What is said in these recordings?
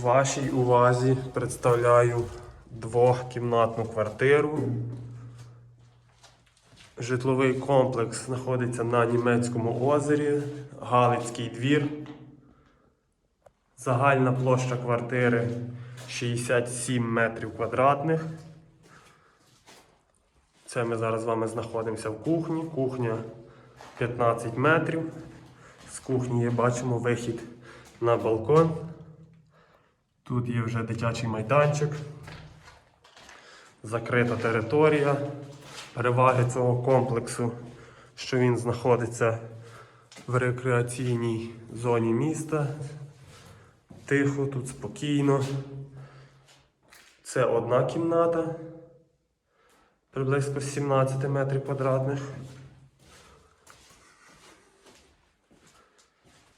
Вашій увазі представляю двохкімнатну квартиру. Житловий комплекс знаходиться на німецькому озері, Галицький двір. Загальна площа квартири 67 метрів квадратних. Це ми зараз з вами знаходимося в кухні. Кухня 15 метрів. З кухні бачимо вихід на балкон. Тут є вже дитячий майданчик, закрита територія. Переваги цього комплексу, що він знаходиться в рекреаційній зоні міста. Тихо, тут спокійно. Це одна кімната, приблизно 17 метрів квадратних.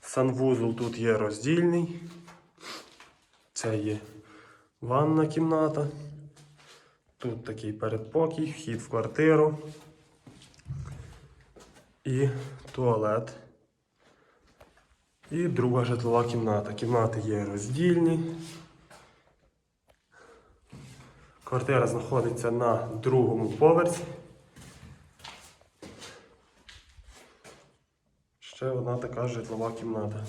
Санвузол тут є роздільний. Це є ванна кімната. Тут такий передпокій, вхід в квартиру. І туалет. І друга житлова кімната. Кімнати є роздільні. Квартира знаходиться на другому поверсі. Ще одна така житлова кімната.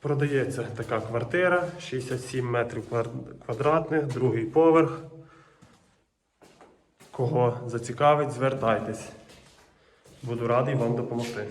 Продається така квартира 67 метрів квадратних, другий поверх. Кого зацікавить, звертайтесь. Буду радий вам допомогти.